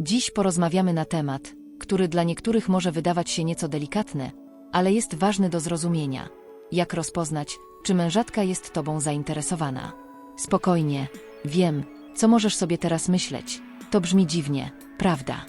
Dziś porozmawiamy na temat, który dla niektórych może wydawać się nieco delikatny, ale jest ważny do zrozumienia. Jak rozpoznać, czy mężatka jest tobą zainteresowana? Spokojnie, wiem, co możesz sobie teraz myśleć. To brzmi dziwnie, prawda?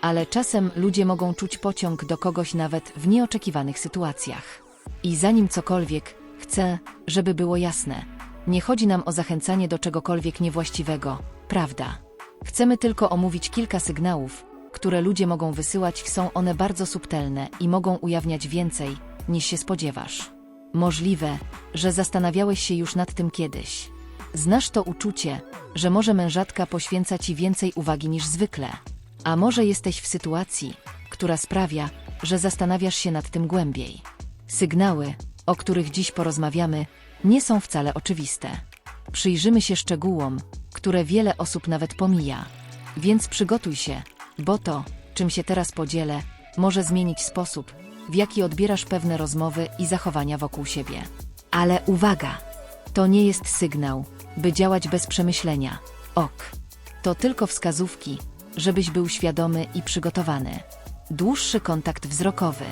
Ale czasem ludzie mogą czuć pociąg do kogoś nawet w nieoczekiwanych sytuacjach. I zanim cokolwiek, chcę, żeby było jasne. Nie chodzi nam o zachęcanie do czegokolwiek niewłaściwego, prawda? Chcemy tylko omówić kilka sygnałów, które ludzie mogą wysyłać, są one bardzo subtelne i mogą ujawniać więcej, niż się spodziewasz. Możliwe, że zastanawiałeś się już nad tym kiedyś. Znasz to uczucie, że może mężatka poświęca ci więcej uwagi niż zwykle, a może jesteś w sytuacji, która sprawia, że zastanawiasz się nad tym głębiej. Sygnały, o których dziś porozmawiamy, nie są wcale oczywiste. Przyjrzymy się szczegółom, które wiele osób nawet pomija. Więc przygotuj się, bo to, czym się teraz podzielę, może zmienić sposób, w jaki odbierasz pewne rozmowy i zachowania wokół siebie. Ale uwaga! To nie jest sygnał, by działać bez przemyślenia. Ok. To tylko wskazówki, żebyś był świadomy i przygotowany. Dłuższy kontakt wzrokowy.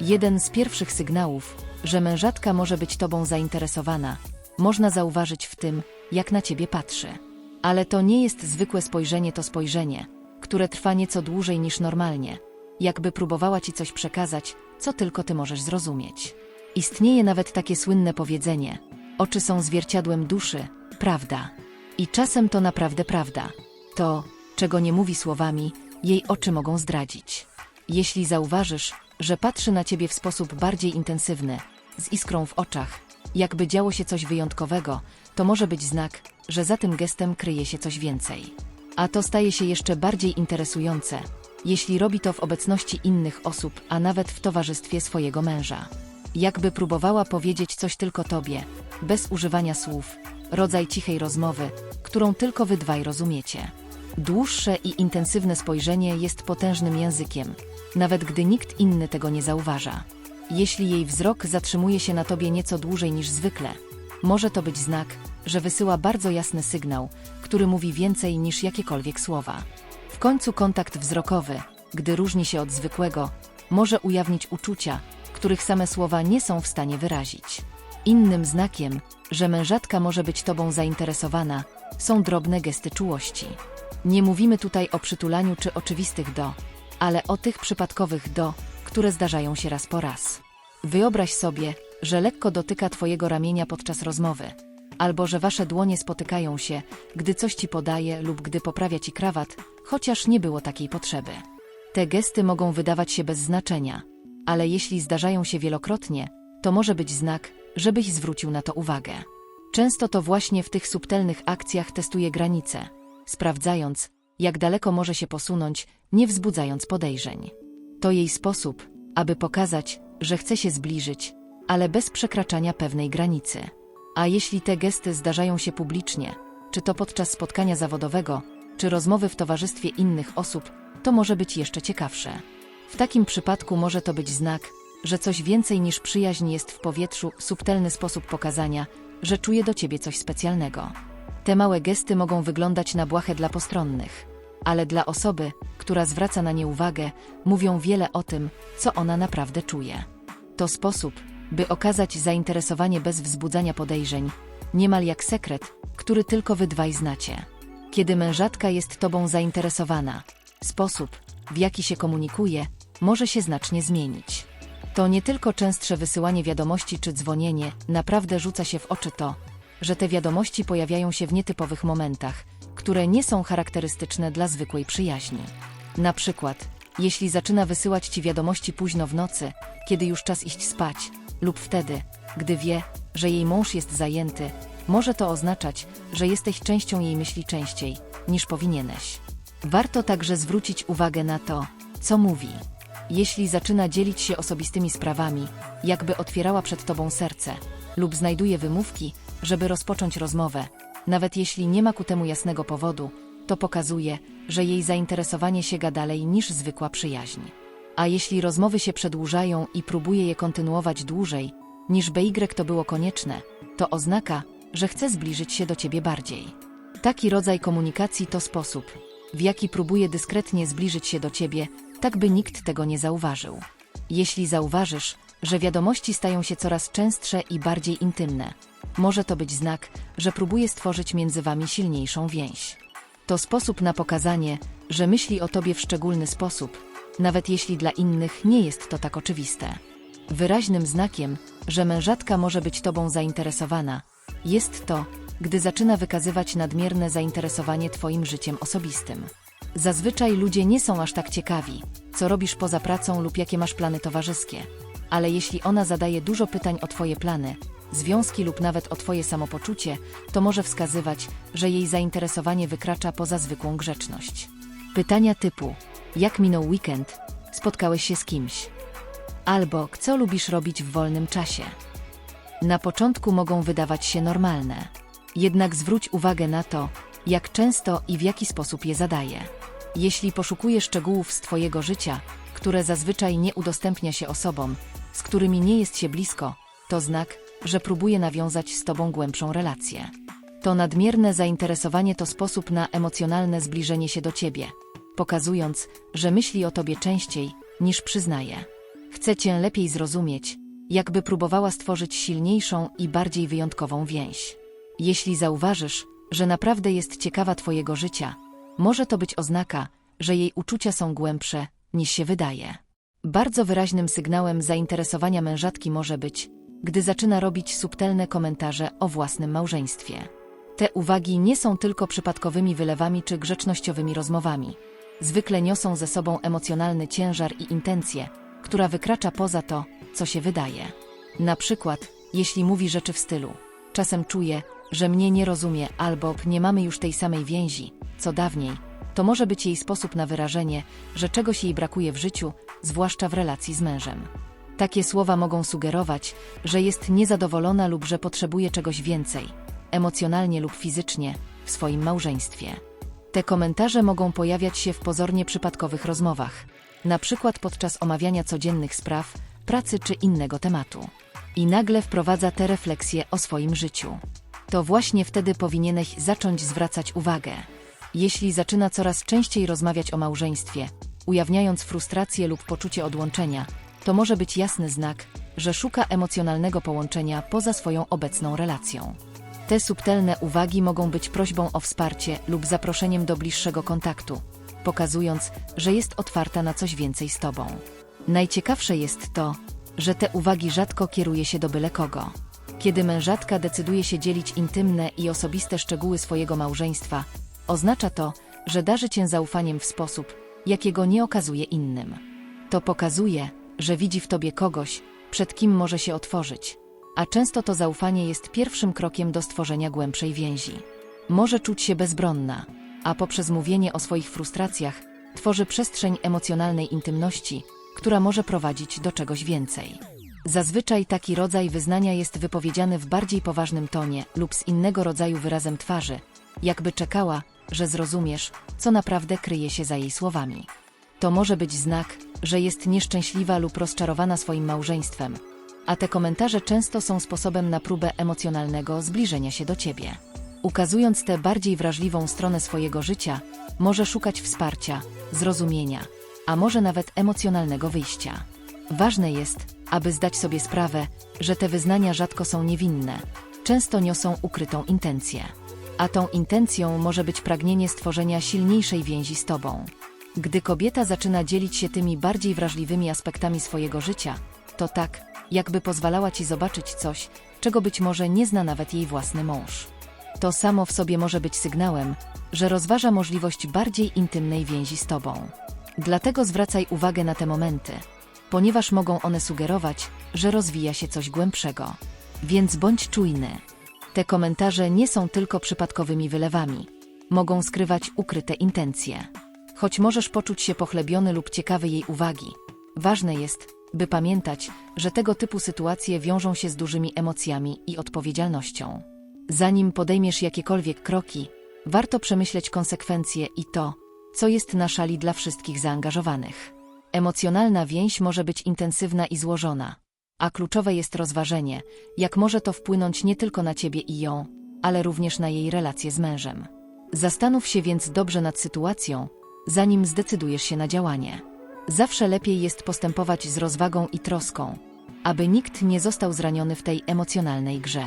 Jeden z pierwszych sygnałów, że mężatka może być tobą zainteresowana, można zauważyć w tym, jak na ciebie patrzy. Ale to nie jest zwykłe spojrzenie, to spojrzenie, które trwa nieco dłużej niż normalnie, jakby próbowała ci coś przekazać, co tylko ty możesz zrozumieć. Istnieje nawet takie słynne powiedzenie: oczy są zwierciadłem duszy, prawda? I czasem to naprawdę prawda. To, czego nie mówi słowami, jej oczy mogą zdradzić. Jeśli zauważysz, że patrzy na ciebie w sposób bardziej intensywny, z iskrą w oczach, jakby działo się coś wyjątkowego, to może być znak, że za tym gestem kryje się coś więcej. A to staje się jeszcze bardziej interesujące, jeśli robi to w obecności innych osób, a nawet w towarzystwie swojego męża. Jakby próbowała powiedzieć coś tylko tobie, bez używania słów, rodzaj cichej rozmowy, którą tylko wy dwaj rozumiecie. Dłuższe i intensywne spojrzenie jest potężnym językiem, nawet gdy nikt inny tego nie zauważa. Jeśli jej wzrok zatrzymuje się na tobie nieco dłużej niż zwykle, może to być znak, że wysyła bardzo jasny sygnał, który mówi więcej niż jakiekolwiek słowa. W końcu kontakt wzrokowy, gdy różni się od zwykłego, może ujawnić uczucia, których same słowa nie są w stanie wyrazić. Innym znakiem, że mężatka może być tobą zainteresowana, są drobne gesty czułości. Nie mówimy tutaj o przytulaniu czy oczywistych do, ale o tych przypadkowych do, które zdarzają się raz po raz. Wyobraź sobie, że lekko dotyka twojego ramienia podczas rozmowy, albo że wasze dłonie spotykają się, gdy coś ci podaje lub gdy poprawia ci krawat, chociaż nie było takiej potrzeby. Te gesty mogą wydawać się bez znaczenia, ale jeśli zdarzają się wielokrotnie, to może być znak, żebyś zwrócił na to uwagę. Często to właśnie w tych subtelnych akcjach testuje granice, sprawdzając, jak daleko może się posunąć, nie wzbudzając podejrzeń. To jej sposób, aby pokazać, że chce się zbliżyć, ale bez przekraczania pewnej granicy. A jeśli te gesty zdarzają się publicznie, czy to podczas spotkania zawodowego, czy rozmowy w towarzystwie innych osób, to może być jeszcze ciekawsze. W takim przypadku może to być znak, że coś więcej niż przyjaźń jest w powietrzu, subtelny sposób pokazania, że czuje do ciebie coś specjalnego. Te małe gesty mogą wyglądać na błahe dla postronnych, ale dla osoby, która zwraca na nie uwagę, mówią wiele o tym, co ona naprawdę czuje. To sposób, by okazać zainteresowanie bez wzbudzania podejrzeń, niemal jak sekret, który tylko wy dwaj znacie. Kiedy mężatka jest tobą zainteresowana, sposób, w jaki się komunikuje, może się znacznie zmienić. To nie tylko częstsze wysyłanie wiadomości czy dzwonienie, naprawdę rzuca się w oczy to, że te wiadomości pojawiają się w nietypowych momentach, które nie są charakterystyczne dla zwykłej przyjaźni. Na przykład, jeśli zaczyna wysyłać ci wiadomości późno w nocy, kiedy już czas iść spać, lub wtedy, gdy wie, że jej mąż jest zajęty, może to oznaczać, że jesteś częścią jej myśli częściej, niż powinieneś. Warto także zwrócić uwagę na to, co mówi. Jeśli zaczyna dzielić się osobistymi sprawami, jakby otwierała przed tobą serce, lub znajduje wymówki, żeby rozpocząć rozmowę, nawet jeśli nie ma ku temu jasnego powodu, to pokazuje, że jej zainteresowanie sięga dalej niż zwykła przyjaźń. A jeśli rozmowy się przedłużają i próbuje je kontynuować dłużej, niż BY to było konieczne, to oznaka, że chce zbliżyć się do ciebie bardziej. Taki rodzaj komunikacji to sposób, w jaki próbuje dyskretnie zbliżyć się do ciebie, tak by nikt tego nie zauważył. Jeśli zauważysz, że wiadomości stają się coraz częstsze i bardziej intymne, może to być znak, że próbuje stworzyć między wami silniejszą więź. To sposób na pokazanie, że myśli o tobie w szczególny sposób, nawet jeśli dla innych nie jest to tak oczywiste. Wyraźnym znakiem, że mężatka może być tobą zainteresowana, jest to, gdy zaczyna wykazywać nadmierne zainteresowanie twoim życiem osobistym. Zazwyczaj ludzie nie są aż tak ciekawi, co robisz poza pracą lub jakie masz plany towarzyskie. Ale jeśli ona zadaje dużo pytań o twoje plany, związki lub nawet o twoje samopoczucie, to może wskazywać, że jej zainteresowanie wykracza poza zwykłą grzeczność. Pytania typu: jak minął weekend? Spotkałeś się z kimś? Albo co lubisz robić w wolnym czasie? Na początku mogą wydawać się normalne. Jednak zwróć uwagę na to, jak często i w jaki sposób je zadaje. Jeśli poszukuje szczegółów z Twojego życia, które zazwyczaj nie udostępnia się osobom, z którymi nie jest się blisko, to znak, że próbuje nawiązać z Tobą głębszą relację. To nadmierne zainteresowanie to sposób na emocjonalne zbliżenie się do Ciebie, pokazując, że myśli o Tobie częściej, niż przyznaje. Chce Cię lepiej zrozumieć, jakby próbowała stworzyć silniejszą i bardziej wyjątkową więź. Jeśli zauważysz, że naprawdę jest ciekawa Twojego życia, może to być oznaka, że jej uczucia są głębsze, niż się wydaje. Bardzo wyraźnym sygnałem zainteresowania mężatki może być, gdy zaczyna robić subtelne komentarze o własnym małżeństwie. Te uwagi nie są tylko przypadkowymi wylewami czy grzecznościowymi rozmowami. Zwykle niosą ze sobą emocjonalny ciężar i intencje, która wykracza poza to, co się wydaje. Na przykład, jeśli mówi rzeczy w stylu: Czasem czuję, że mnie nie rozumie albo nie mamy już tej samej więzi, co dawniej, to może być jej sposób na wyrażenie, że czegoś jej brakuje w życiu, zwłaszcza w relacji z mężem. Takie słowa mogą sugerować, że jest niezadowolona lub że potrzebuje czegoś więcej, emocjonalnie lub fizycznie, w swoim małżeństwie. Te komentarze mogą pojawiać się w pozornie przypadkowych rozmowach, na przykład podczas omawiania codziennych spraw, pracy czy innego tematu. I nagle wprowadza te refleksje o swoim życiu. To właśnie wtedy powinieneś zacząć zwracać uwagę. Jeśli zaczyna coraz częściej rozmawiać o małżeństwie, ujawniając frustrację lub poczucie odłączenia, to może być jasny znak, że szuka emocjonalnego połączenia poza swoją obecną relacją. Te subtelne uwagi mogą być prośbą o wsparcie lub zaproszeniem do bliższego kontaktu, pokazując, że jest otwarta na coś więcej z tobą. Najciekawsze jest to, że te uwagi rzadko kieruje się do byle kogo. Kiedy mężatka decyduje się dzielić intymne i osobiste szczegóły swojego małżeństwa, oznacza to, że darzy cię zaufaniem w sposób, jakiego nie okazuje innym. To pokazuje, że widzi w tobie kogoś, przed kim może się otworzyć, a często to zaufanie jest pierwszym krokiem do stworzenia głębszej więzi. Może czuć się bezbronna, a poprzez mówienie o swoich frustracjach tworzy przestrzeń emocjonalnej intymności, która może prowadzić do czegoś więcej. Zazwyczaj taki rodzaj wyznania jest wypowiedziany w bardziej poważnym tonie lub z innego rodzaju wyrazem twarzy, jakby czekała, że zrozumiesz, co naprawdę kryje się za jej słowami. To może być znak, że jest nieszczęśliwa lub rozczarowana swoim małżeństwem, a te komentarze często są sposobem na próbę emocjonalnego zbliżenia się do ciebie. Ukazując tę bardziej wrażliwą stronę swojego życia, może szukać wsparcia, zrozumienia, a może nawet emocjonalnego wyjścia. Ważne jest, aby zdać sobie sprawę, że te wyznania rzadko są niewinne, często niosą ukrytą intencję. A tą intencją może być pragnienie stworzenia silniejszej więzi z tobą. Gdy kobieta zaczyna dzielić się tymi bardziej wrażliwymi aspektami swojego życia, to tak, jakby pozwalała ci zobaczyć coś, czego być może nie zna nawet jej własny mąż. To samo w sobie może być sygnałem, że rozważa możliwość bardziej intymnej więzi z tobą. Dlatego zwracaj uwagę na te momenty, ponieważ mogą one sugerować, że rozwija się coś głębszego. Więc bądź czujny. Te komentarze nie są tylko przypadkowymi wylewami. Mogą skrywać ukryte intencje. Choć możesz poczuć się pochlebiony lub ciekawy jej uwagi, ważne jest, by pamiętać, że tego typu sytuacje wiążą się z dużymi emocjami i odpowiedzialnością. Zanim podejmiesz jakiekolwiek kroki, warto przemyśleć konsekwencje i to, co jest na szali dla wszystkich zaangażowanych. Emocjonalna więź może być intensywna i złożona, a kluczowe jest rozważenie, jak może to wpłynąć nie tylko na ciebie i ją, ale również na jej relacje z mężem. Zastanów się więc dobrze nad sytuacją, zanim zdecydujesz się na działanie. Zawsze lepiej jest postępować z rozwagą i troską, aby nikt nie został zraniony w tej emocjonalnej grze.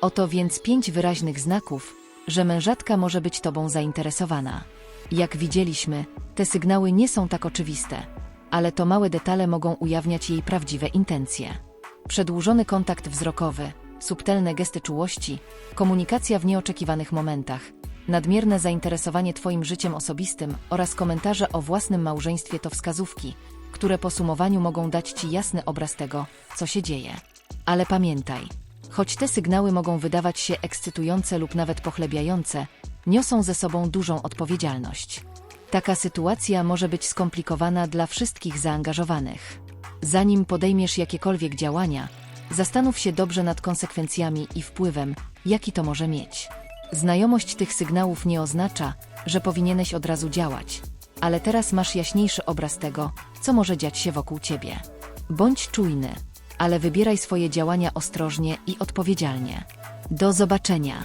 Oto więc pięć wyraźnych znaków, że mężatka może być tobą zainteresowana. Jak widzieliśmy, te sygnały nie są tak oczywiste, ale to małe detale mogą ujawniać jej prawdziwe intencje. Przedłużony kontakt wzrokowy, subtelne gesty czułości, komunikacja w nieoczekiwanych momentach, nadmierne zainteresowanie Twoim życiem osobistym oraz komentarze o własnym małżeństwie to wskazówki, które po sumowaniu mogą dać Ci jasny obraz tego, co się dzieje. Ale pamiętaj, choć te sygnały mogą wydawać się ekscytujące lub nawet pochlebiające, niosą ze sobą dużą odpowiedzialność. Taka sytuacja może być skomplikowana dla wszystkich zaangażowanych. Zanim podejmiesz jakiekolwiek działania, zastanów się dobrze nad konsekwencjami i wpływem, jaki to może mieć. Znajomość tych sygnałów nie oznacza, że powinieneś od razu działać, ale teraz masz jaśniejszy obraz tego, co może dziać się wokół ciebie. Bądź czujny, ale wybieraj swoje działania ostrożnie i odpowiedzialnie. Do zobaczenia.